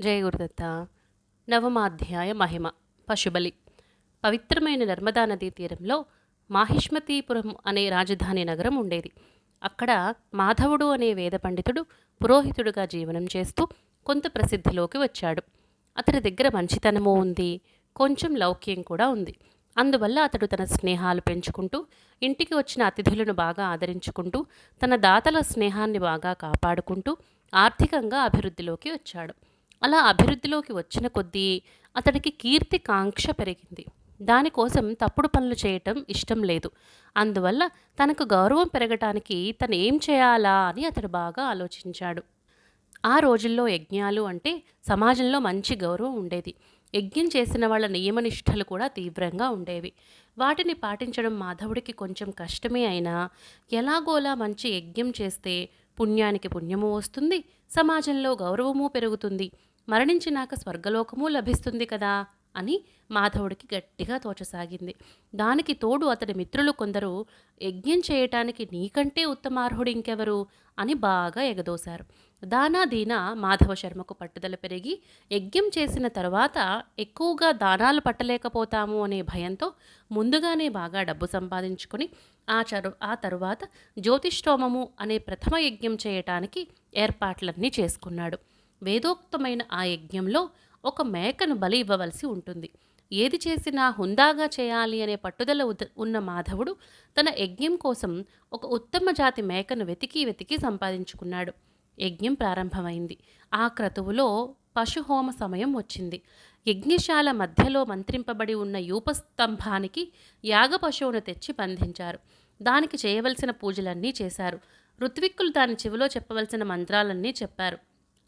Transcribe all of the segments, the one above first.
జయ గురుదత్త నవమాధ్యాయ మహిమ పశుబలి. పవిత్రమైన నర్మదా నదీ తీరంలో మాహిష్మతీపురం అనే రాజధాని నగరం ఉండేది. అక్కడ మాధవుడు అనే వేద పండితుడు పురోహితుడుగా జీవనం చేస్తూ కొంత ప్రసిద్ధిలోకి వచ్చాడు. అతడి దగ్గర మంచితనము ఉంది కొంచెం లౌక్యం కూడా ఉంది. అందువల్ల అతడు తన స్నేహాలు పెంచుకుంటూ ఇంటికి వచ్చిన అతిథులను బాగా ఆదరించుకుంటూ తన దాతల స్నేహాన్ని బాగా కాపాడుకుంటూ ఆర్థికంగా అభివృద్ధిలోకి వచ్చాడు. అలా అభివృద్ధిలోకి వచ్చిన కొద్దీ అతడికి కీర్తి కాంక్ష పెరిగింది. దానికోసం తప్పుడు పనులు చేయటం ఇష్టం లేదు. అందువల్ల తనకు గౌరవం పెరగటానికి తను ఏం చేయాలా అని అతడు బాగా ఆలోచించాడు. ఆ రోజుల్లో యజ్ఞాలు అంటే సమాజంలో మంచి గౌరవం ఉండేది. యజ్ఞం చేసిన వాళ్ళ నియమనిష్టలు కూడా తీవ్రంగా ఉండేవి. వాటిని పాటించడం మాధవుడికి కొంచెం కష్టమే అయినా ఎలాగోలా మంచి యజ్ఞం చేస్తే పుణ్యానికి పుణ్యము వస్తుంది సమాజంలో గౌరవము పెరుగుతుంది. మరణించినాక స్వర్గలోకము లభిస్తుంది కదా అని మాధవుడికి గట్టిగా తోచసాగింది. దానికి తోడు అతడి మిత్రులు కొందరు యజ్ఞం చేయటానికి నీకంటే ఉత్తమార్హుడు ఇంకెవరు అని బాగా ఎగదోశారు. దానా దీనా మాధవ శర్మకు పట్టుదల పెరిగి యజ్ఞం చేసిన తర్వాత ఎక్కువగా దానాలు పట్టలేకపోతాము అనే భయంతో ముందుగానే బాగా డబ్బు సంపాదించుకొని ఆ చరు ఆ తరువాత జ్యోతిష్ఠోమము అనే ప్రథమ యజ్ఞం చేయటానికి ఏర్పాట్లన్నీ చేసుకున్నాడు. వేదోక్తమైన ఆ యజ్ఞంలో ఒక మేకను బలి ఇవ్వవలసి ఉంటుంది. ఏది చేసినా హుందాగా చేయాలి అనే పట్టుదల ఉన్న మాధవుడు తన యజ్ఞం కోసం ఒక ఉత్తమ జాతి మేకను వెతికి వెతికి సంపాదించుకున్నాడు. యజ్ఞం ప్రారంభమైంది. ఆ క్రతువులో పశుహోమ సమయం వచ్చింది. యజ్ఞశాల మధ్యలో మంత్రింపబడి ఉన్న యూపస్తంభానికి యాగ పశువును తెచ్చి బంధించారు. దానికి చేయవలసిన పూజలన్నీ చేశారు. ఋత్విక్కులు దాని చెవిలో చెప్పవలసిన మంత్రాలన్నీ చెప్పారు.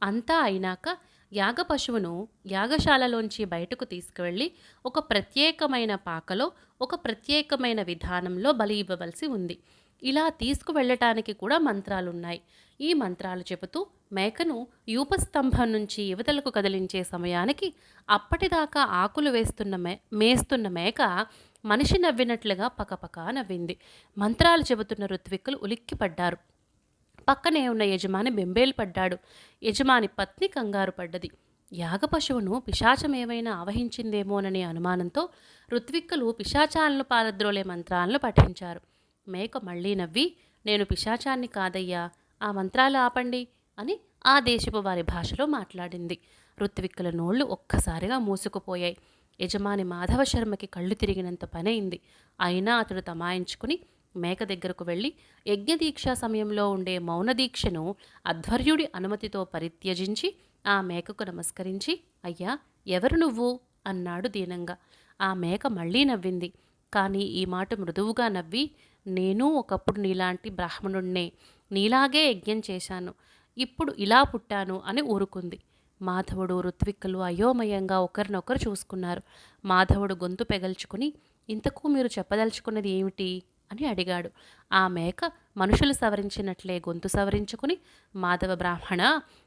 అంతా అయినాక యాగ పశువును యాగశాలలోంచి బయటకు తీసుకువెళ్ళి ఒక ప్రత్యేకమైన పాకలో ఒక ప్రత్యేకమైన విధానంలో బలి ఇవ్వవలసి ఉంది. ఇలా తీసుకువెళ్ళటానికి కూడా మంత్రాలున్నాయి. ఈ మంత్రాలు చెబుతూ మేకను యూపస్తంభం నుంచి యువతలకు కదిలించే సమయానికి అప్పటిదాకా ఆకులు వేస్తున్న మే మేస్తున్న మేక మనిషి నవ్వినట్లుగా పకపకా నవ్వింది. మంత్రాలు చెబుతున్న ఋత్విక్కులు ఉలిక్కిపడ్డారు. పక్కనే ఉన్న యజమాని బెంబేలు పడ్డాడు. యజమాని పత్ని కంగారు పడ్డది. యాగ పశువును పిశాచం ఆవహించిందేమోననే అనుమానంతో ఋత్విక్కులు పిశాచాలను పాలద్రోలే మంత్రాలను పఠించారు. మేక మళ్ళీ నవ్వి నేను పిశాచాన్ని కాదయ్యా ఆ మంత్రాలు ఆపండి అని ఆ దేశపు వారి భాషలో మాట్లాడింది. ఋత్విక్కుల నోళ్ళు ఒక్కసారిగా మూసుకుపోయాయి. యజమాని మాధవ శర్మకి కళ్ళు తిరిగినంత పనైంది. అయినా అతడు తమాయించుకుని మేక దగ్గరకు వెళ్ళి యజ్ఞదీక్ష సమయంలో ఉండే మౌనదీక్షను అధ్వర్యుడి అనుమతితో పరిత్యజించి ఆ మేకకు నమస్కరించి అయ్యా ఎవరు నువ్వు? అన్నాడు దీనంగా. ఆ మేక మళ్ళీ నవ్వింది. కానీ ఈ మాట మృదువుగా నవ్వి నేను ఒకప్పుడు నీలాంటి బ్రాహ్మణుణ్ణే. నీలాగే యజ్ఞం చేశాను. ఇప్పుడు ఇలా పుట్టాను అని ఊరుకుంది. మాధవుడు ఋత్విక్కులు అయోమయంగా ఒకరినొకరు చూసుకున్నారు. మాధవుడు గొంతు పెగల్చుకుని ఇంతకు మీరు చెప్పదలుచుకున్నది ఏమిటి? అని అడిగాడు. ఆ మేక మనుషులు సవరించినట్లే గొంతు సవరించుకుని మాధవ బ్రాహ్మణ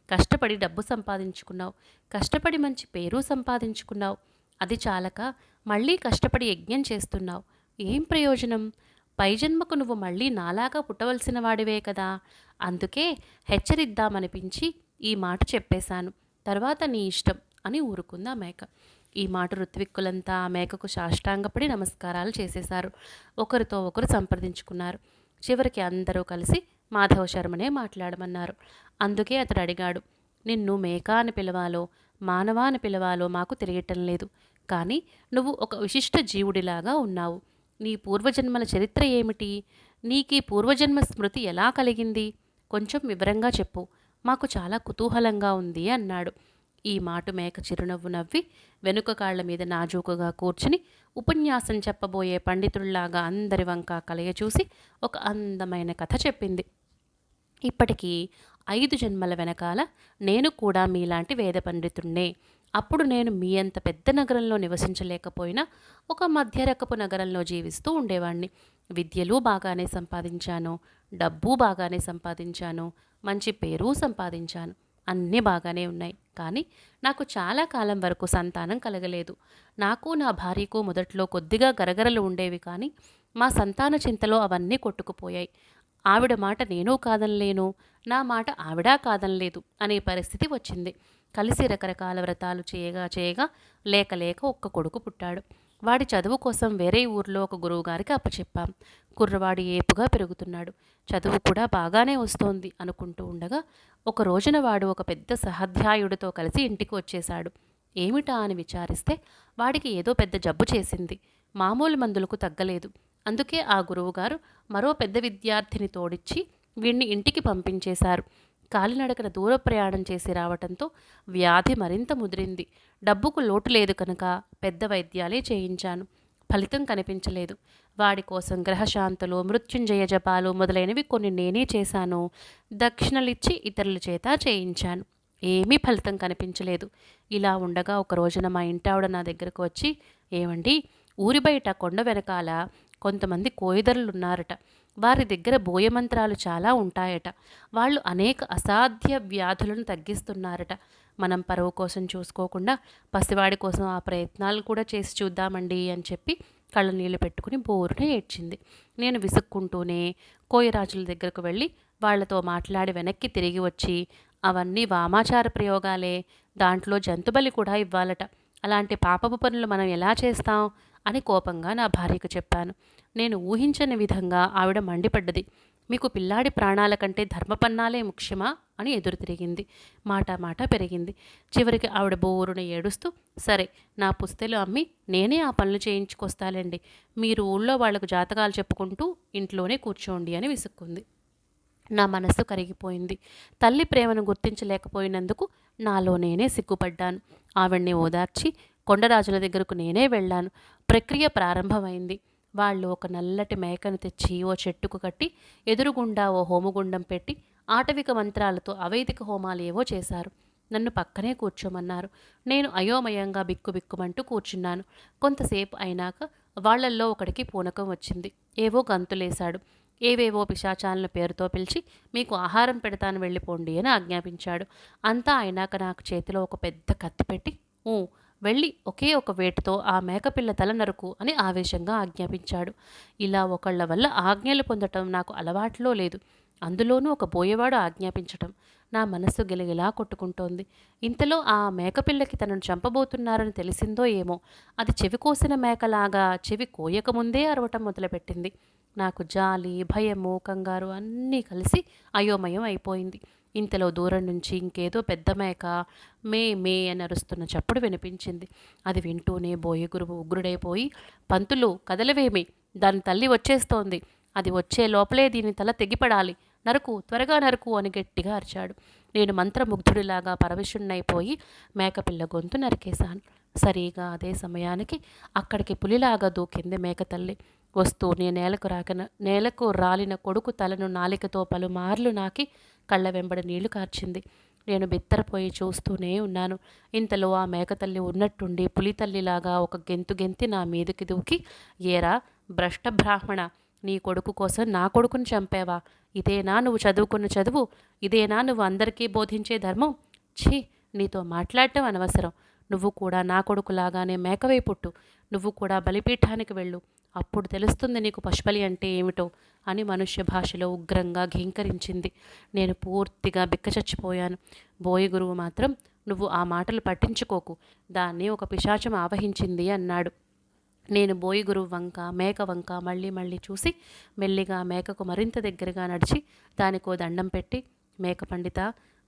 కష్టపడి డబ్బు సంపాదించుకున్నావు కష్టపడి మంచి పేరు సంపాదించుకున్నావు అది చాలక మళ్ళీ కష్టపడి యజ్ఞం చేస్తున్నావు. ఏం ప్రయోజనం? పైజన్మకు నువ్వు మళ్ళీ నాలాగా పుట్టవలసిన వాడివే కదా. అందుకే హెచ్చరిద్దామనిపించి ఈ మాట చెప్పేశాను. తర్వాత నీ ఇష్టం అని ఊరుకుందా మేక ఈ మాట ఋత్విక్కులంతా ఆ మేకకు సాష్టాంగపడి నమస్కారాలు చేసేశారు. ఒకరితో ఒకరు సంప్రదించుకున్నారు. చివరికి అందరూ కలిసి మాధవ శర్మనే మాట్లాడమన్నారు. అందుకే అతడు అడిగాడు నిన్ను మేక అని పిలవాలో మానవ అని పిలవాలో మాకు తెలియటం లేదు. కానీ నువ్వు ఒక విశిష్ట జీవుడిలాగా ఉన్నావు. నీ పూర్వజన్మల చరిత్ర ఏమిటి? నీకీ పూర్వజన్మ స్మృతి ఎలా కలిగింది? కొంచెం వివరంగా చెప్పు. మాకు చాలా కుతూహలంగా ఉంది అన్నాడు. ఈ మాట మేక చిరునవ్వు నవ్వి వెనుక కాళ్ళ మీద నాజూకుగా కూర్చుని ఉపన్యాసం చెప్పబోయే పండితుల్లాగా అందరి వంక కలయ చూసి ఒక అందమైన కథ చెప్పింది. ఇప్పటికీ ఐదు జన్మల వెనకాల నేను కూడా మీలాంటి వేద పండితుణ్ణే. అప్పుడు నేను మీ అంత పెద్ద నగరంలో నివసించలేకపోయినా ఒక మధ్యరకపు నగరంలో జీవిస్తూ ఉండేవాణ్ణి. విద్యలు బాగానే సంపాదించాను డబ్బు బాగానే సంపాదించాను మంచి పేరు సంపాదించాను. అన్నీ బాగానే ఉన్నాయి. కానీ నాకు చాలా కాలం వరకు సంతానం కలగలేదు. నాకు నా భార్యకు మొదట్లో కొద్దిగా గరగరలు ఉండేవి కానీ మా సంతాన చింతలో అవన్నీ కొట్టుకుపోయాయి. ఆవిడ మాట నేను కాదనలేను నా మాట ఆవిడా కాదనలేదు అనే పరిస్థితి వచ్చింది. కలిసి రకరకాల వ్రతాలు చేయగా చేయగా లేక లేక ఒక్క కొడుకు పుట్టాడు. వాడి చదువు కోసం వేరే ఊర్లో ఒక గురువుగారికి అప్పచెప్పాం. కుర్రవాడు ఏపుగా పెరుగుతున్నాడు. చదువు కూడా బాగానే వస్తోంది అనుకుంటూ ఉండగా ఒక రోజున వాడు ఒక పెద్ద సహాధ్యాయుడితో కలిసి ఇంటికి వచ్చేశాడు. ఏమిటా అని విచారిస్తే వాడికి ఏదో పెద్ద జబ్బు చేసింది. మామూలు మందులకు తగ్గలేదు. అందుకే ఆ గురువుగారు మరో పెద్ద విద్యార్థిని తోడిచ్చి వీణ్ణి ఇంటికి పంపించేశారు. కాలినడకన దూర ప్రయాణం చేసి రావటంతో వ్యాధి మరింత ముదిరింది. డబ్బుకు లోటు లేదు కనుక పెద్ద వైద్యాలే చేయించాను. ఫలితం కనిపించలేదు. వాడి కోసం గ్రహశాంతులు మృత్యుంజయ జపాలు మొదలైనవి కొన్ని నేనే చేశాను. దక్షిణలిచ్చి ఇతరుల చేత చేయించాను. ఏమీ ఫలితం కనిపించలేదు. ఇలా ఉండగా ఒక రోజున మా ఇంటావిడ నా దగ్గరకు వచ్చి ఏమండి ఊరి బయట కొండ వెనకాల కొంతమంది కోయిదరులు ఉన్నారట వారి దగ్గర బోయమంత్రాలు చాలా ఉంటాయట. వాళ్ళు అనేక అసాధ్య వ్యాధులను తగ్గిస్తున్నారట. మనం పరువు కోసం చూసుకోకుండా పసివాడి కోసం ఆ ప్రయత్నాలు కూడా చేసి చూద్దామండి అని చెప్పి కళ్ళ నీళ్ళు పెట్టుకుని బోరున ఏడ్చింది. నేను విసుక్కుంటూనే కోయరాజుల దగ్గరకు వెళ్ళి వాళ్ళతో మాట్లాడి వెనక్కి తిరిగి వచ్చి అవన్నీ వామాచార ప్రయోగాలే. దాంట్లో జంతుబలి కూడా ఇవ్వాలట. అలాంటి పాపపు పనులు మనం ఎలా చేస్తాం? అని కోపంగా నా భార్యకు చెప్పాను. నేను ఊహించని విధంగా ఆవిడ మండిపడ్డది. మీకు పిల్లాడి ప్రాణాల కంటే ధర్మపన్నాలే ముఖ్యమా? అని ఎదురు తిరిగింది. మాట మాట పెరిగింది. చివరికి ఆవిడ బోరున ఏడుస్తూ సరే నా పుస్తెలు అమ్మి నేనే ఆ పనులు చేయించుకొస్తాలేండి. మీరు ఊళ్ళో వాళ్ళకు జాతకాలు చెప్పుకుంటూ ఇంట్లోనే కూర్చోండి అని విసుక్కుంది. నా మనస్సు కరిగిపోయింది. తల్లి ప్రేమను గుర్తించలేకపోయినందుకు నాలో నేనే సిగ్గుపడ్డాను. ఆవిడ్ని ఓదార్చి కొండరాజుల దగ్గరకు నేనే వెళ్ళాను. ప్రక్రియ ప్రారంభమైంది. వాళ్ళు ఒక నల్లటి మేకను తెచ్చి ఓ చెట్టుకు కట్టి ఎదురుగుండా ఓ హోమగుండం పెట్టి ఆటవిక మంత్రాలతో అవైదిక హోమాలు ఏవో చేశారు. నన్ను పక్కనే కూర్చోమన్నారు. నేను అయోమయంగా బిక్కుబిక్కుమంటూ కూర్చున్నాను. కొంతసేపు అయినాక వాళ్ళల్లో ఒకడికి పూనకం వచ్చింది. ఏవో గంతులేశాడు. ఏవేవో పిశాచాలను పేరుతో పిలిచి మీకు ఆహారం పెడతాను వెళ్ళిపోండి అని ఆజ్ఞాపించాడు. అంతా అయినాక నాకు చేతిలో ఒక పెద్ద కత్తి పెట్టి ఊ వెళ్ళి ఒకే ఒక వేటుతో ఆ మేకపిల్ల తల నరుకు అని ఆవేశంగా ఆజ్ఞాపించాడు. ఇలా ఒకళ్ళ వల్ల ఆజ్ఞలు పొందటం నాకు అలవాట్లో లేదు. అందులోనూ ఒక బోయేవాడు ఆజ్ఞాపించటం నా మనస్సు గిలగిలా కొట్టుకుంటోంది. ఇంతలో ఆ మేకపిల్లకి తనను చంపబోతున్నారని తెలిసిందో ఏమో. అది చెవి కోసిన మేకలాగా చెవి కోయకముందే అరవటం మొదలుపెట్టింది. నాకు జాలి భయము కంగారు అన్నీ కలిసి అయోమయం అయిపోయింది. ఇంతలో దూరం నుంచి ఇంకేదో పెద్ద మేక మే మే అని అరుస్తున్న చప్పుడు వినిపించింది. అది వింటూనే బోయి గురువు ఉగ్రుడైపోయి పంతులు కదలవేమి? దాని తల్లి వచ్చేస్తోంది. అది వచ్చే లోపలే దీని తల తెగిపడాలి. నరుకు త్వరగా నరుకు అని గట్టిగా అరిచాడు. నేను మంత్రముగ్ధుడిలాగా పరవిషుణ్ణైపోయి మేకపిల్ల గొంతు నరికేశాను. సరిగా అదే సమయానికి అక్కడికి పులిలాగా దూకింది మేక తల్లి. వస్తూ నే నేలకు రాకన నేలకు రాలిన కొడుకు తలను నాలికతో పలుమార్లు నాకి కళ్ళ వెంబడి నీళ్ళు కార్చింది. నేను బిత్తరపోయి చూస్తూనే ఉన్నాను. ఇంతలో ఆ మేకతల్లి ఉన్నట్టుండి పులితల్లిలాగా ఒక గెంతు గెంతి నా మీదకి దూకి ఏరా భ్రష్ట బ్రాహ్మణ నీ కొడుకు కోసం నా కొడుకుని చంపావా? ఇదేనా నువ్వు చదువుకున్న చదువు? ఇదేనా నువ్వు అందరికీ బోధించే ధర్మం? ఛీ నీతో మాట్లాడటం అనవసరం. నువ్వు కూడా నా కొడుకులాగానే మేకవై పుట్టు. నువ్వు కూడా బలిపీఠానికి వెళ్ళు. అప్పుడు తెలుస్తుంది నీకు పశుపలి అంటే ఏమిటో. అని మనుష్య భాషలో ఉగ్రంగా ఘీంకరించింది. నేను పూర్తిగా బిక్కచచ్చిపోయాను. బోయి గురువు మాత్రం నువ్వు ఆ మాటలు పట్టించుకోకు. దాన్ని ఒక పిశాచం ఆవహించింది అన్నాడు. నేను బోయి గురువు వంక మేక వంక మళ్ళీ మళ్ళీ చూసి మెల్లిగా మేకకు మరింత దగ్గరగా నడిచి దానికో దండం పెట్టి మేక పండిత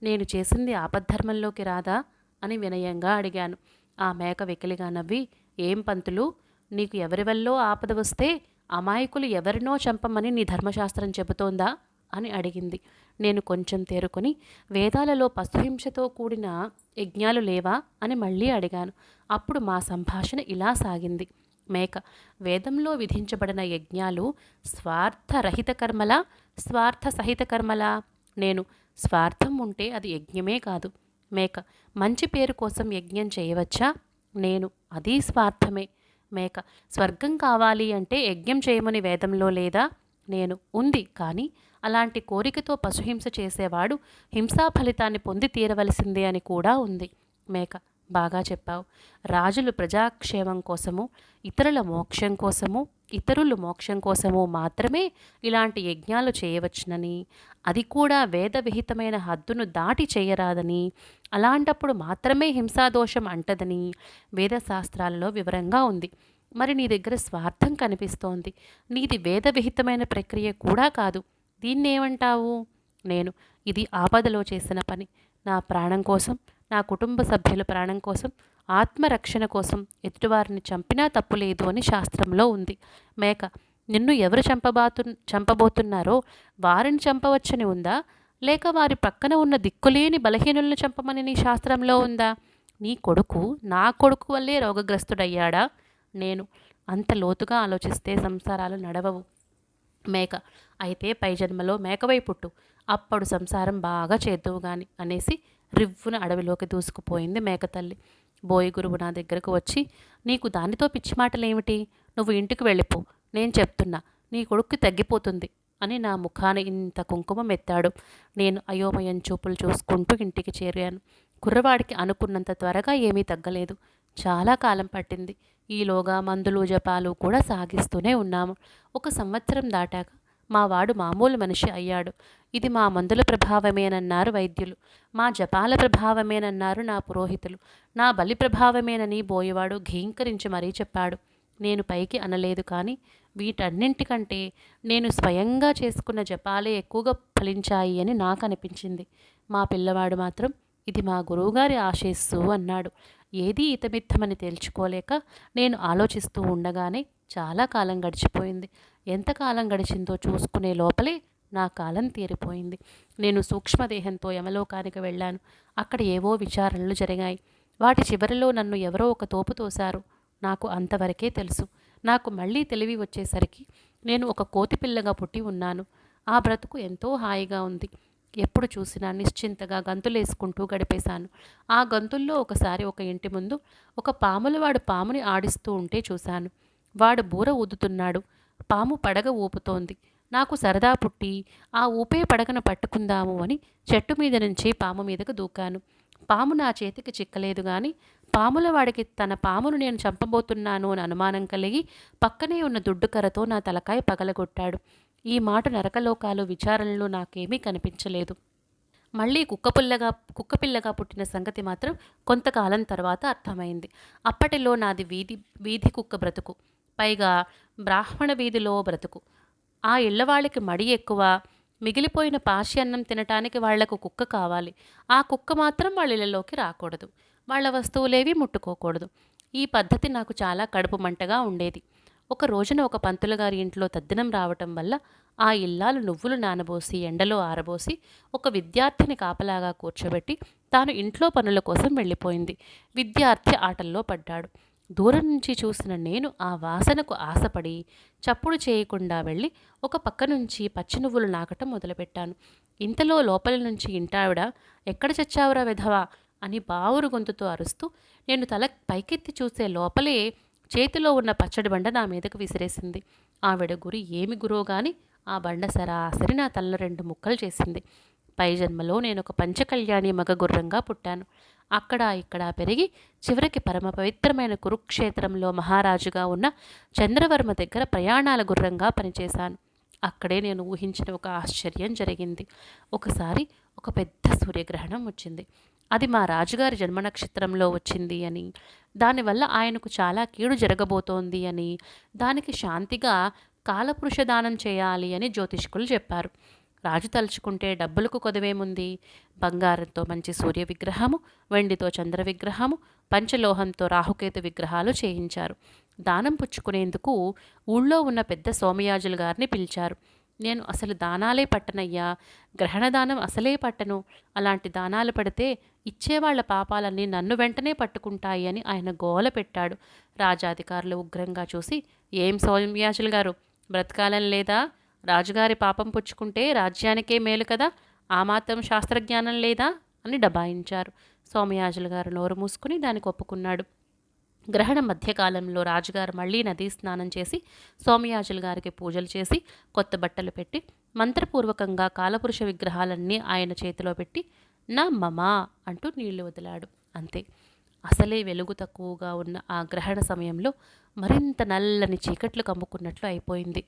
నేను చేసింది ఆపద్ధర్మంలోకి రాదా? అని వినయంగా అడిగాను. ఆ మేక వెకిలిగా నవ్వి ఏం పంతులు నీకు ఎవరి వల్లో ఆపద వస్తే అమాయకులు ఎవరినో చంపమని నీ ధర్మశాస్త్రం చెబుతోందా? అని అడిగింది. నేను కొంచెం తేరుకొని వేదాలలో పశుహింసతో కూడిన యజ్ఞాలు లేవా? అని మళ్ళీ అడిగాను. అప్పుడు మా సంభాషణ ఇలా సాగింది. మేక వేదంలో విధించబడిన యజ్ఞాలు స్వార్థరహిత కర్మల స్వార్థ సహిత కర్మల నేను స్వార్థం ఉంటే అది యజ్ఞమే కాదు. మేక మంచి పేరు కోసం యజ్ఞం చేయవచ్చా? నేను అది స్వార్థమే. మేక. స్వర్గం కావాలి అంటే యజ్ఞం చేయమని వేదంలో లేదా? నేను ఉంది కానీ అలాంటి కోరికతో పశుహింస చేసేవాడు హింసా ఫలితాన్ని పొంది తీరవలసిందే అని కూడా ఉంది. మేక బాగా చెప్పావు. రాజులు ప్రజాక్షేమం కోసము ఇతరుల మోక్షం కోసము ఇతరులు మోక్షం కోసము మాత్రమే ఇలాంటి యజ్ఞాలు చేయవచ్చునని అది కూడా వేదవిహితమైన హద్దును దాటి చేయరాదని అలాంటప్పుడు మాత్రమే హింసాదోషం అంటదని వేదశాస్త్రాలలో వివరంగా ఉంది. మరి నీ దగ్గర స్వార్థం కనిపిస్తోంది. నీది వేదవిహితమైన ప్రక్రియ కూడా కాదు. దీన్నేమంటావు? నేను ఇది ఆపదలో చేసిన పని. నా ప్రాణం కోసం నా కుటుంబ సభ్యుల ప్రాణం కోసం ఆత్మరక్షణ కోసం ఎదుటివారిని చంపినా తప్పు లేదు అని శాస్త్రంలో ఉంది. మేక నిన్ను ఎవరు చంపబాతు చంపబోతున్నారో వారిని చంపవచ్చని ఉందా? లేక వారి పక్కన ఉన్న దిక్కులేని బలహీనులను చంపమని నీ శాస్త్రంలో ఉందా? నీ కొడుకు నా కొడుకు వల్లే రోగగ్రస్తుడయ్యాడా? నేను అంత లోతుగా ఆలోచిస్తే సంసారాలు నడవవు. మేక అయితే పై జన్మలో మేకవై పుట్టు. అప్పుడు సంసారం బాగా చేద్దువు గాని అనేసి రివ్వున అడవిలోకి దూసుకుపోయింది మేక తల్లి బోయి గురువు నా దగ్గరకు వచ్చి నీకు దానితో పిచ్చి మాటలేమిటి? నువ్వు ఇంటికి వెళ్ళిపో. నేను చెప్తున్నా నీ కొడుక్కి తగ్గిపోతుంది అని నా ముఖాన ఇంత కుంకుమ మెత్తాడు నేను అయోమయం చూపులు చూసుకుంటూ ఇంటికి చేరాను. కుర్రవాడికి అనుకున్నంత త్వరగా ఏమీ తగ్గలేదు. చాలా కాలం పట్టింది. ఈలోగా మందులు జపాలు కూడా సాగిస్తూనే ఉన్నాము. ఒక సంవత్సరం దాటాక మా వాడు మామూలు మనిషి అయ్యాడు. ఇది మా మందుల ప్రభావమేనన్నారు వైద్యులు. మా జపాల ప్రభావమేనన్నారు నా పురోహితులు. నా బలి ప్రభావమేనని బోయవాడు ఘీంకరించి మరీ చెప్పాడు. నేను పైకి అనలేదు కానీ వీటన్నింటికంటే నేను స్వయంగా చేసుకున్న జపాలే ఎక్కువగా ఫలించాయి అని నాకు అనిపించింది మా పిల్లవాడు మాత్రం ఇది మా గురువుగారి ఆశీస్సు అన్నాడు. ఏది ఇతమిత్తమని తేల్చుకోలేక నేను ఆలోచిస్తూ ఉండగానే చాలా కాలం గడిచిపోయింది. ఎంతకాలం గడిచిందో చూసుకునే లోపలే నా కాలం తీరిపోయింది. నేను సూక్ష్మదేహంతో యమలోకానికి వెళ్ళాను. అక్కడ ఏవో విచారణలు జరిగాయి. వాటి చివరిలో నన్ను ఎవరో ఒక తోపు తోశారు. నాకు అంతవరకే తెలుసు. నాకు మళ్ళీ తెలివి వచ్చేసరికి నేను ఒక కోతిపిల్లగా పుట్టి ఉన్నాను. ఆ బ్రతుకు ఎంతో హాయిగా ఉంది. ఎప్పుడు చూసినా నిశ్చింతగా గంతులేసుకుంటూ గడిపేశాను. ఆ గంతుల్లో ఒకసారి ఒక ఇంటి ముందు ఒక పాములవాడు పాముని ఆడిస్తూ ఉంటే చూశాను. వాడు బూర ఊదుతున్నాడు. పాము పడగ ఊపుతోంది. నాకు సరదా పుట్టి ఆ ఊపే పడగను పట్టుకుందాము అని చెట్టు మీద నుంచి పాము మీదకు దూకాను. పాము నా చేతికి చిక్కలేదు కానీ పాముల వాడికి తన పామును నేను చంపబోతున్నాను అని అనుమానం కలిగి పక్కనే ఉన్న దుడ్డుకరతో నా తలకాయ పగలగొట్టాడు. ఈ మాట నరకలోకాలు విచారణలో నాకేమీ కనిపించలేదు. మళ్ళీ కుక్కపిల్లగా కుక్కపిల్లగా పుట్టిన సంగతి మాత్రం కొంతకాలం తర్వాత అర్థమైంది. అప్పటిలో నాది వీధి వీధి కుక్క బ్రతుకు. పైగా బ్రాహ్మణ వీధిలో బ్రతుకు. ఆ ఇళ్ళవాళ్ళకి మడి ఎక్కువ మిగిలిపోయిన పాసి అన్నం తినటానికి వాళ్ళకు కుక్క కావాలి. ఆ కుక్క మాత్రం వాళ్ళ ఇళ్ళలోకి రాకూడదు. వాళ్ళ వస్తువులేవి ముట్టుకోకూడదు. ఈ పద్ధతి నాకు చాలా కడుపు మంటగా ఉండేది. ఒక రోజున ఒక పంతులు గారి ఇంట్లో తద్దినం రావటం వల్ల ఆ ఇల్లాలు నువ్వులు నానబోసి ఎండలో ఆరబోసి ఒక విద్యార్థిని కాపలాగా కూర్చోబెట్టి తాను ఇంట్లో పనుల కోసం వెళ్ళిపోయింది. విద్యార్థి ఆటల్లో పడ్డాడు. దూరం నుంచి చూసిన నేను ఆ వాసనకు ఆశపడి చప్పుడు చేయకుండా వెళ్ళి ఒక పక్క నుంచి పచ్చి నువ్వులు నాకటం మొదలుపెట్టాను. ఇంతలో లోపల నుంచి ఇంటావిడ ఎక్కడ చచ్చావురా విధవా? అని బావురు గొంతుతో అరుస్తూ నేను తల పైకెత్తి చూసే లోపలే చేతిలో ఉన్న పచ్చడి బండ నా మీదకు విసిరేసింది. ఆవిడ గురి ఏమి గురో గాని ఆ బండ సరాసరి నా తల్ల రెండు ముక్కలు చేసింది. పై జన్మలో నేను ఒక పంచకళ్యాణి మగ గుర్రంగా పుట్టాను. అక్కడ ఇక్కడ పెరిగి చివరికి పరమ పవిత్రమైన కురుక్షేత్రంలో మహారాజుగా ఉన్న చంద్రవర్మ దగ్గర ప్రయాణాల గుర్రంగా పనిచేశాను. అక్కడే నేను ఊహించిన ఒక ఆశ్చర్యం జరిగింది. ఒకసారి ఒక పెద్ద సూర్యగ్రహణం వచ్చింది. అది మా రాజుగారి జన్మ నక్షత్రంలో వచ్చింది అని. దానివల్ల ఆయనకు చాలా కీడు జరగబోతోంది అని. దానికి శాంతిగా కాలపురుష దానం చేయాలి అని జ్యోతిష్కులు చెప్పారు. రాజు తలుచుకుంటే డబ్బులకు కొదవేముంది? బంగారంతో మంచి సూర్య విగ్రహము వెండితో చంద్ర విగ్రహము పంచలోహంతో రాహుకేతు విగ్రహాలు చేయించారు. దానం పుచ్చుకునేందుకు ఊళ్ళో ఉన్న పెద్ద సోమయాజులు గారిని పిలిచారు. నేను అసలు దానాలే పట్టనయ్యా. గ్రహణదానం అసలే పట్టను. అలాంటి దానాలు పడితే ఇచ్చేవాళ్ళ పాపాలన్నీ నన్ను వెంటనే పట్టుకుంటాయి అని ఆయన గోల పెట్టాడు. రాజాధికారులు ఉగ్రంగా చూసి ఏం సోమయాజులు గారు? బ్రతకాలని లేదా? రాజుగారి పాపం పుచ్చుకుంటే రాజ్యానికే మేలు కదా? ఆ మాత్రం శాస్త్రజ్ఞానం లేదా? అని డబాయించారు. సోమయాజులు గారు నోరు మూసుకుని దానికి ఒప్పుకున్నాడు. గ్రహణ మధ్యకాలంలో రాజుగారు మళ్ళీ నదీ స్నానం చేసి సోమయాజులు గారికి పూజలు చేసి కొత్త బట్టలు పెట్టి మంత్రపూర్వకంగా కాలపురుష విగ్రహాలన్నీ ఆయన చేతిలో పెట్టి నా మమా అంటూ నీళ్ళు వదిలాడు. అంతే. అసలే వెలుగు తక్కువగా ఉన్న ఆ గ్రహణ సమయంలో మరింత నల్లని చీకట్లు కమ్ముకున్నట్లు అయిపోయింది.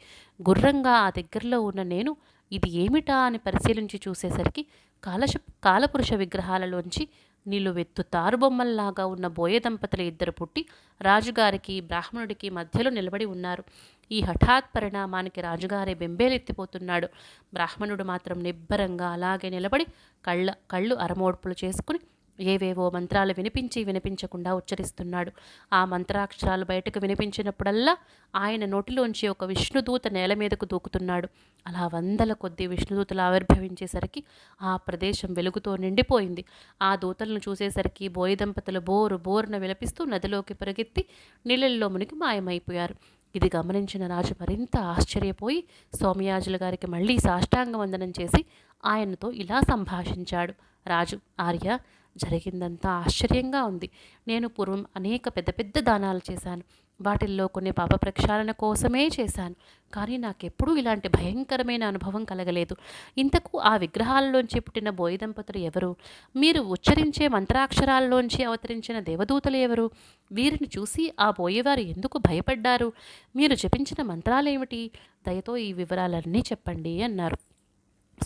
గుర్రంగా ఆ దగ్గరలో ఉన్న నేను ఇది ఏమిటా? అని పరిశీలించి చూసేసరికి కాలశ కాలపురుష విగ్రహాలలోంచి నిలువెత్తు తారుబొమ్మల్లాగా ఉన్న బోయ దంపతులు ఇద్దరు పుట్టి రాజుగారికి బ్రాహ్మణుడికి మధ్యలో నిలబడి ఉన్నారు. ఈ హఠాత్ పరిణామానికి రాజుగారే బెంబేలెత్తిపోతున్నాడు. బ్రాహ్మణుడు మాత్రం నిబ్బరంగా అలాగే నిలబడి కళ్ళ కళ్ళు అరమోడ్పులు చేసుకుని ఏవేవో మంత్రాలు వినిపించి వినిపించకుండా ఉచ్చరిస్తున్నాడు. ఆ మంత్రాక్షరాలు బయటకు వినిపించినప్పుడల్లా ఆయన నోటిలోంచి ఒక విష్ణుదూత నేల మీదకు దూకుతున్నాడు. అలా వందల కొద్ది విష్ణుదూతలు ఆవిర్భవించేసరికి ఆ ప్రదేశం వెలుగుతో నిండిపోయింది. ఆ దూతలను చూసేసరికి బోయి దంపతులు బోరు బోరున విలపిస్తూ నదిలోకి పరిగెత్తి నీళ్ళల్లో మునిగి మాయమైపోయారు. ఇది గమనించిన రాజు మరింత ఆశ్చర్యపోయి సోమయాజుల గారికి మళ్ళీ సాష్టాంగ వందనం చేసి ఆయనతో ఇలా సంభాషించాడు. రాజు ఆర్య జరిగిందంతా ఆశ్చర్యంగా ఉంది. నేను పూర్వం అనేక పెద్ద పెద్ద దానాలు చేశాను. వాటిల్లో కొన్ని పాప ప్రక్షాళన కోసమే చేశాను. కానీ నాకెప్పుడూ ఇలాంటి భయంకరమైన అనుభవం కలగలేదు. ఇంతకు ఆ విగ్రహాలలోంచి పుట్టిన బోయి దంపతులు ఎవరు? మీరు ఉచ్చరించే మంత్రాక్షరాల్లోంచి అవతరించిన దేవదూతలు ఎవరు? వీరిని చూసి ఆ బోయేవారు ఎందుకు భయపడ్డారు? మీరు జపించిన మంత్రాలేమిటి? దయతో ఈ వివరాలన్నీ చెప్పండి అన్నారు.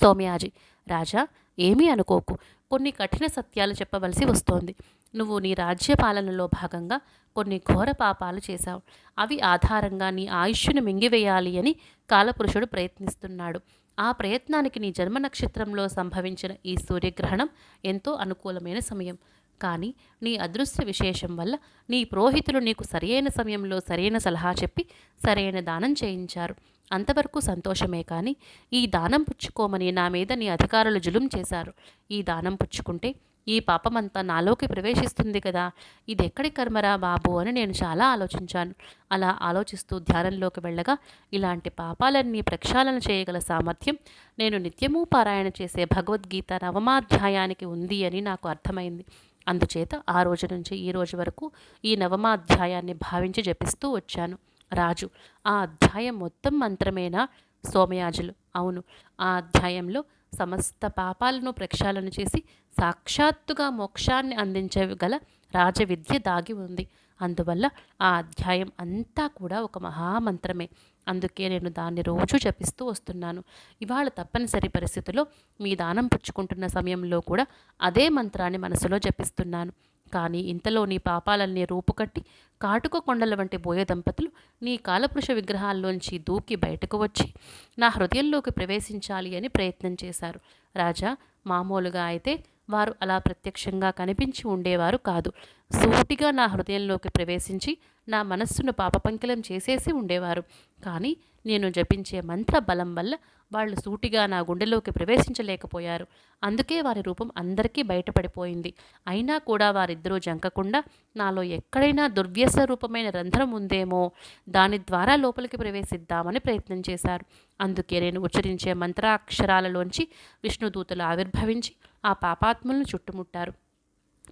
సోమయాజీ రాజా ఏమీ అనుకోకు. కొన్ని కఠిన సత్యాలు చెప్పవలసి వస్తోంది. నువ్వు నీ రాజ్య పాలనలో భాగంగా కొన్ని ఘోర పాపాలు చేశావు. అవి ఆధారంగా నీ ఆయుష్ను మింగివేయాలి అని కాలపురుషుడు ప్రయత్నిస్తున్నాడు. ఆ ప్రయత్నానికి నీ జన్మ నక్షత్రంలో సంభవించిన ఈ సూర్యగ్రహణం ఎంతో అనుకూలమైన సమయం. కానీ నీ అదృశ్య విశేషం వల్ల నీ పురోహితులు నీకు సరియైన సమయంలో సరైన సలహా చెప్పి సరైన దానం చేయించారు. అంతవరకు సంతోషమే కానీ ఈ దానం పుచ్చుకోమని నా మీద నీ అధికారులు జులుం చేశారు. ఈ దానం పుచ్చుకుంటే ఈ పాపమంతా నాలోకి ప్రవేశిస్తుంది కదా. ఇది ఎక్కడి కర్మరా బాబు అని నేను చాలా ఆలోచించాను. అలా ఆలోచిస్తూ ధ్యానంలోకి వెళ్ళగా ఇలాంటి పాపాలన్నీ ప్రక్షాళన చేయగల సామర్థ్యం నేను నిత్యమూ పారాయణ చేసే భగవద్గీత నవమాధ్యాయానికి ఉంది అని నాకు అర్థమైంది. అందుచేత ఆ రోజు నుంచి ఈ రోజు వరకు ఈ నవమాధ్యాయాన్ని భావించి జపిస్తూ వచ్చాను. రాజు ఆ అధ్యాయం మొత్తం మంత్రమేనా? సోమయాజులు అవును. ఆ అధ్యాయంలో సమస్త పాపాలను ప్రక్షాళన చేసి సాక్షాత్తుగా మోక్షాన్ని అందించగల రాజవిద్య దాగి ఉంది. అందువల్ల ఆ అధ్యాయం అంతా కూడా ఒక మహామంత్రమే. అందుకే నేను దాన్ని రోజు జపిస్తూ వస్తున్నాను. ఇవాళ తప్పనిసరి పరిస్థితిలో మీ దానం పుచ్చుకుంటున్న సమయంలో కూడా అదే మంత్రాన్ని మనసులో జపిస్తున్నాను. కానీ ఇంతలో నీ పాపాలన్నీ రూపుకట్టి కాటుక కొండల వంటి బోయ దంపతులు నీ కాలపురుష విగ్రహాల్లోంచి దూకి బయటకు వచ్చి నా హృదయంలోకి ప్రవేశించాలి అని ప్రయత్నం చేశారు. రాజా మామూలుగా అయితే వారు అలా ప్రత్యక్షంగా కనిపించి ఉండేవారు కాదు. సూటిగా నా హృదయంలోకి ప్రవేశించి నా మనస్సును పాపపంకిలం చేసేసి ఉండేవారు. కానీ నేను జపించే మంత్ర బలం వల్ల వాళ్ళు సూటిగా నా గుండెలోకి ప్రవేశించలేకపోయారు. అందుకే వారి రూపం అందరికీ బయటపడిపోయింది. అయినా కూడా వారిద్దరూ జంకకుండా నాలో ఎక్కడైనా దుర్వ్యస రూపమైన రంధ్రం ఉందేమో దాని ద్వారా లోపలికి ప్రవేశిద్దామని ప్రయత్నం చేశారు. అందుకే నేను ఉచ్చరించే మంత్రాక్షరాలలోంచి విష్ణుదూతలు ఆవిర్భవించి ఆ పాపాత్ములను చుట్టుముట్టారు.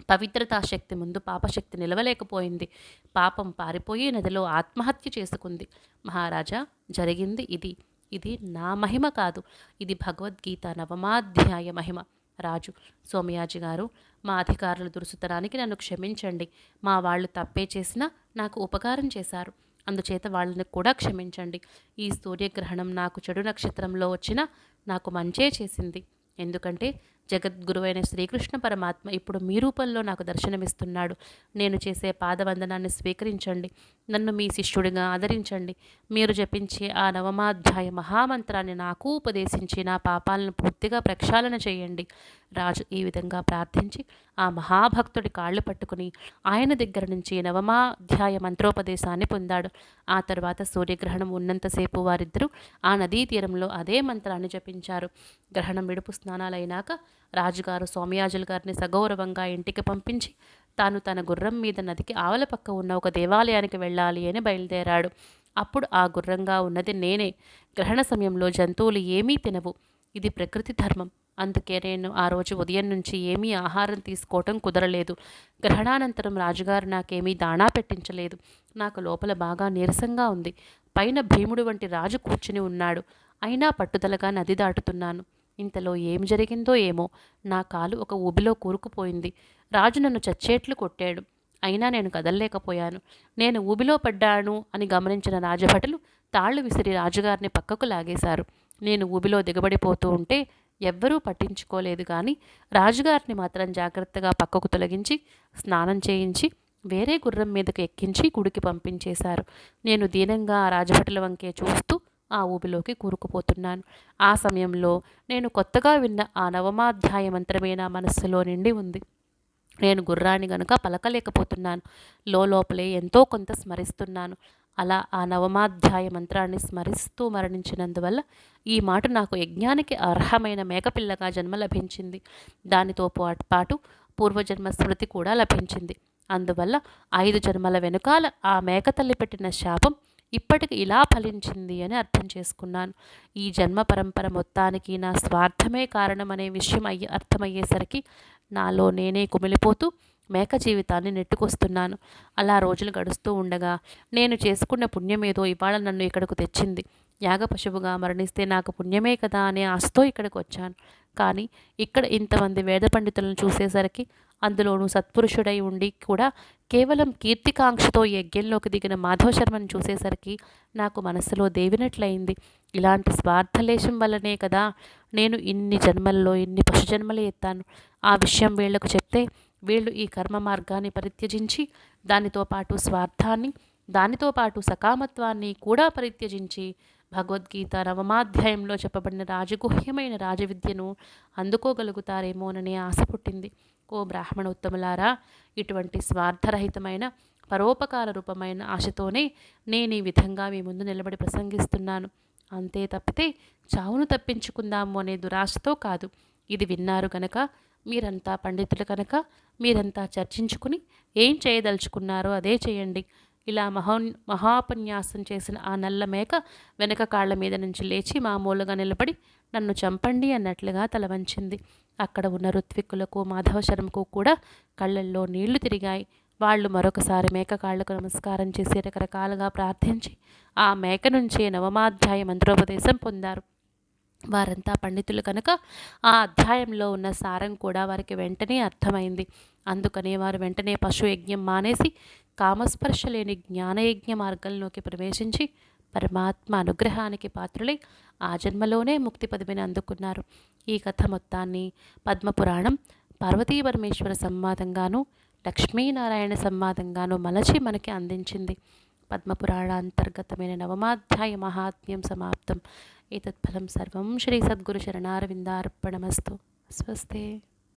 పవిత్రతా శక్తి ముందు పాపశక్తి నిలవలేకపోయింది. పాపం పారిపోయి నదిలో ఆత్మహత్య చేసుకుంది. మహారాజా జరిగింది ఇది. ఇది నా మహిమ కాదు. ఇది భగవద్గీత నవమాధ్యాయ మహిమ. రాజు సోమయాజి గారు మా అధికారుల దురుసుతనానికి నన్ను క్షమించండి. మా వాళ్ళు తప్పే చేసినా నాకు ఉపకారం చేశారు. అందుచేత వాళ్ళని కూడా క్షమించండి. ఈ సూర్యగ్రహణం నాకు చెడు నక్షత్రంలో వచ్చినా నాకు మంచే చేసింది. ఎందుకంటే జగద్గురువైన శ్రీకృష్ణ పరమాత్మ ఇప్పుడు మీ రూపంలో నాకు దర్శనమిస్తున్నాడు. నేను చేసే పాదవందనాన్ని స్వీకరించండి. నన్ను మీ శిష్యుడిగా ఆదరించండి. మీరు జపించే ఆ నవమాధ్యాయ మహామంత్రాన్ని నాకు ఉపదేశించి నా పాపాలను పూర్తిగా ప్రక్షాళన చేయండి. రాజు ఈ విధంగా ప్రార్థించి ఆ మహాభక్తుడి కాళ్ళు పట్టుకుని ఆయన దగ్గర నుంచి నవమాధ్యాయ మంత్రోపదేశాన్ని పొందాడు. ఆ తర్వాత సూర్యగ్రహణం ఉన్నంతసేపు వారిద్దరూ ఆ నదీ తీరంలో అదే మంత్రాన్ని జపించారు. గ్రహణం విడుపు స్నానాలైనాక రాజుగారు సోమయాజుల గారిని సగౌరవంగా ఇంటికి పంపించి తాను తన గుర్రం మీద నదికి ఆవల పక్క ఉన్న ఒక దేవాలయానికి వెళ్ళాలి అని బయలుదేరాడు. అప్పుడు ఆ గుర్రంగా ఉన్నది నేనే. గ్రహణ సమయంలో జంతువులు ఏమీ తినవు. ఇది ప్రకృతి ధర్మం. అందుకే నేను ఆ రోజు ఉదయం నుంచి ఏమీ ఆహారం తీసుకోవటం కుదరలేదు. గ్రహణానంతరం రాజుగారు నాకేమీ దాణా పెట్టించలేదు. నాకు లోపల బాగా నీరసంగా ఉంది. పైన భీముడు వంటి రాజు కూర్చుని ఉన్నాడు. అయినా పట్టుదలగా నది దాటుతున్నాను. ఇంతలో ఏం జరిగిందో ఏమో. నా కాలు ఒక ఊబిలో కూరుకుపోయింది. రాజు నన్ను చచ్చేట్లు కొట్టాడు. అయినా నేను కదలలేకపోయాను. నేను ఊబిలో పడ్డాను అని గమనించిన రాజభటులు తాళ్ళు విసిరి రాజుగారిని పక్కకు లాగేశారు. నేను ఊబిలో దిగబడిపోతూ ఉంటే ఎవ్వరూ పట్టించుకోలేదు కానీ రాజుగారిని మాత్రం జాగ్రత్తగా పక్కకు తొలగించి స్నానం చేయించి వేరే గుర్రం మీదకు ఎక్కించి గుడికి పంపించేశారు. నేను దీనంగా ఆ రాజభటుల వంకే చూస్తూ ఆ ఊబిలోకి కూరుకుపోతున్నాను. ఆ సమయంలో నేను కొత్తగా విన్న ఆ నవమాధ్యాయ మంత్రమే నా మనస్సులో నిండి ఉంది. నేను గుర్రాన్ని గనుక పలకలేకపోతున్నాను. లోపలే ఎంతో కొంత స్మరిస్తున్నాను. అలా ఆ నవమాధ్యాయ మంత్రాన్ని స్మరిస్తూ మరణించినందువల్ల ఈ మాట నాకు యజ్ఞానికి అర్హమైన మేకపిల్లగా జన్మ లభించింది. దానితో పాటు పాటు పూర్వజన్మ స్మృతి కూడా లభించింది. అందువల్ల ఐదు జన్మల వెనుకాల ఆ మేకతల్లి పెట్టిన శాపం ఇప్పటికి ఇలా ఫలించింది అని అర్థం చేసుకున్నాను. ఈ జన్మ పరంపర మొత్తానికి నా స్వార్థమే కారణమనే విషయం అయ్యి అర్థమయ్యేసరికి నాలో నేనే కుమిలిపోతూ మేక జీవితాన్ని నెట్టుకొస్తున్నాను. అలా రోజులు గడుస్తూ ఉండగా నేను చేసుకున్న పుణ్యమేదో ఇవాళ నన్ను ఇక్కడకు తెచ్చింది. యాగ పశువుగా మరణిస్తే నాకు పుణ్యమే కదా అనే ఆశతో ఇక్కడికి వచ్చాను. కానీ ఇక్కడ ఇంతమంది వేద పండితులను చూసేసరికి అందులోనూ సత్పురుషుడై ఉండి కూడా కేవలం కీర్తికాంక్షతో యజ్ఞంలోకి దిగిన మాధవ శర్మను చూసేసరికి నాకు మనసులో దేవినట్లయింది. ఇలాంటి స్వార్థలేశం వల్లనే కదా నేను ఇన్ని జన్మల్లో ఇన్ని పశుజన్మలు ఎత్తాను. ఆ విషయం వీళ్ళకు చెప్తే వీళ్ళు ఈ కర్మ మార్గాన్ని పరిత్యజించి దానితో పాటు స్వార్థాన్ని దానితో పాటు సకామత్వాన్ని కూడా పరిత్యజించి భగవద్గీత నవమాధ్యాయంలో చెప్పబడిన రాజగుహ్యమైన రాజవిద్యను అందుకోగలుగుతారేమోననే ఆశ పుట్టింది. ఓ బ్రాహ్మణోత్తములారా ఇటువంటి స్వార్థరహితమైన పరోపకార రూపమైన ఆశతోనే నేను ఈ విధంగా మీ ముందు నిలబడి ప్రసంగిస్తున్నాను. అంతే తప్పితే చావును తప్పించుకుందాము అనే దురాశతో కాదు. ఇది విన్నారు కనుక మీరంతా పండితులు కనుక మీరంతా చర్చించుకుని ఏం చేయదలుచుకున్నారో అదే చేయండి. ఇలా మహో మహాపన్యాసం చేసిన ఆ నల్ల మేక వెనక కాళ్ళ మీద నుంచి లేచి మామూలుగా నిలబడి నన్ను చంపండి అన్నట్లుగా తల వంచింది. అక్కడ ఉన్న ఋత్విక్కులకు మాధవశర్మకు కూడా కళ్ళల్లో నీళ్ళు తిరిగాయి. వాళ్ళు మరొకసారి మేక కాళ్ళకు నమస్కారం చేసి రకరకాలుగా ప్రార్థించి ఆ మేక నుంచే నవమాధ్యాయ మంత్రోపదేశం పొందారు. వారంతా పండితులు కనుక ఆ అధ్యాయంలో ఉన్న సారం కూడా వారికి వెంటనే అర్థమైంది. అందుకనే వారు వెంటనే పశు యజ్ఞం మానేసి కామస్పర్శ లేని జ్ఞానయజ్ఞ మార్గంలోకి ప్రవేశించి పరమాత్మ అనుగ్రహానికి పాత్రులై ఆ జన్మలోనే ముక్తి పదవిని అందుకున్నారు. ఈ కథ మొత్తాన్ని పద్మపురాణం పార్వతీ పరమేశ్వర సంవాదంగాను లక్ష్మీనారాయణ సంవాదంగాను మలచి మనకి అందించింది. పద్మపురాణ అంతర్గతమైన నవమాధ్యాయ మహాత్మ్యం సమాప్తం. ఏతత్ఫలం సర్వం శ్రీ సద్గురు శరణారవిందార్పణమస్తు స్వస్తే